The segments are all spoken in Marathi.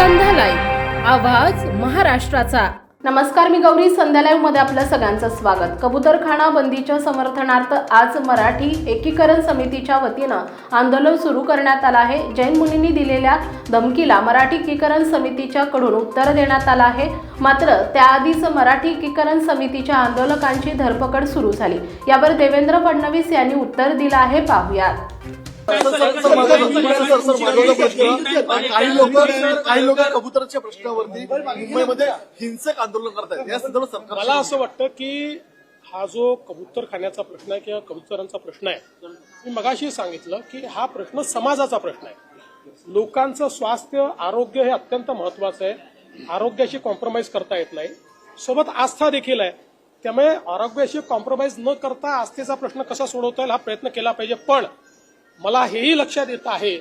आवाज महाराष्ट्राचा. नमस्कार मी गौरी. संध्या लाईव्हमध्ये आपलं सगळ्यांचं स्वागत. कबूतरखाना बंदीच्या समर्थनार्थ आज मराठी एकीकरण समितीच्या वतीनं आंदोलन सुरू करण्यात आलं आहे. जैन मुनींनी दिलेल्या धमकीला मराठी एकीकरण समितीच्या कडून उत्तर देण्यात आलं आहे. मात्र त्याआधीच मराठी एकीकरण समितीच्या आंदोलकांची धरपकड सुरू झाली. यावर देवेंद्र फडणवीस यांनी उत्तर दिलं आहे. पाहुयात. काही लोक काही लोक कबुतराच्या प्रश्नावरती मुंबईमध्ये हिंसक आंदोलन करतात या संदर्भात सरकार मला असं वाटतं की हा जो कबूतर खाण्याचा प्रश्न आहे किंवा कबुतरांचा प्रश्न आहे मी मगाशी सांगितलं की हा प्रश्न समाजाचा प्रश्न आहे. लोकांचं स्वास्थ्य आरोग्य हे अत्यंत महत्वाचं आहे. आरोग्याशी कॉम्प्रोमाइज करता येत नाही. सोबत आस्था देखील आहे. त्यामुळे आरोग्याशी कॉम्प्रोमाइज न करता आस्थेचा प्रश्न कसा सोडवता येईल हा प्रयत्न केला पाहिजे. पण मला हेही लक्षात येत आहे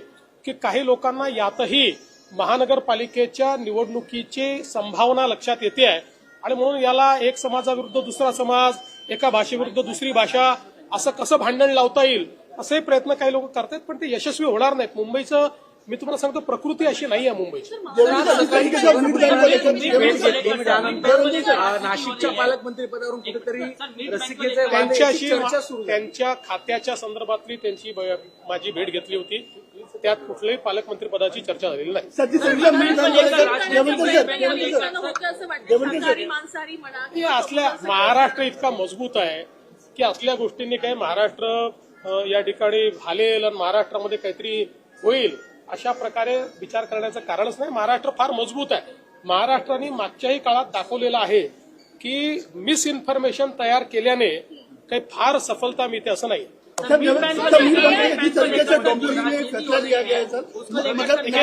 की काही लोकांना यातही महानगरपालिकेच्या निवडणुकीची संभावना लक्षात येते आहे. आणि म्हणून याला एक समाजाविरुद्ध दुसरा समाज एका भाषेविरुद्ध दुसरी भाषा असं कसं भांडण लावता येईल असे प्रयत्न काही लोक करतात पण ते यशस्वी होणार नाहीत. मुंबईचं मी तुम्हाला सांगतो प्रकृती अशी नाही आहे मुंबईची. नाशिकच्या पालकमंत्री पदावरून कुठेतरी झाली. त्यांच्या खात्याच्या संदर्भातली त्यांची माझी भेट घेतली होती. त्यात कुठल्याही पालकमंत्री पदाची चर्चा झालेली नाही. असल्या महाराष्ट्र इतका मजबूत आहे की असल्या गोष्टींनी काही महाराष्ट्र या ठिकाणी भालेल आणि महाराष्ट्रामध्ये काहीतरी होईल. अशा प्रकारे विचार करण्याचं कारणच नाही. महाराष्ट्र फार मजबूत आहे. महाराष्ट्राने मागच्याही काळात दाखवलेलं आहे की मिस इन्फॉर्मेशन तयार केल्याने काही फार सफलता मिळते असं नाही.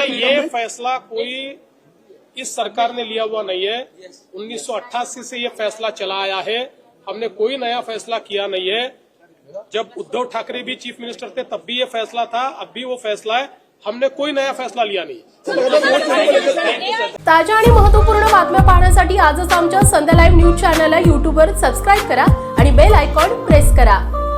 ये फैसला कोई इस सरकार ने लिया हुआ नहीं है. 1988 से ये फैसला चला आया है. हमने कोई नया फैसला किया नहीं है. जब उद्धव ठाकरे भी चीफ मिनिस्टर थे तब भी ये फैसला था अब भी वो फैसला है. हमने कोई नया फैसला लिया नहीं। ताज्या आणि महत्त्वपूर्ण बातम्या पाहण्यासाठी आजच आमच्या संध्या लाईव्ह न्यूज चॅनलला यूट्यूबवर सबस्क्राईब करा आणि बेल आयकॉन प्रेस करा.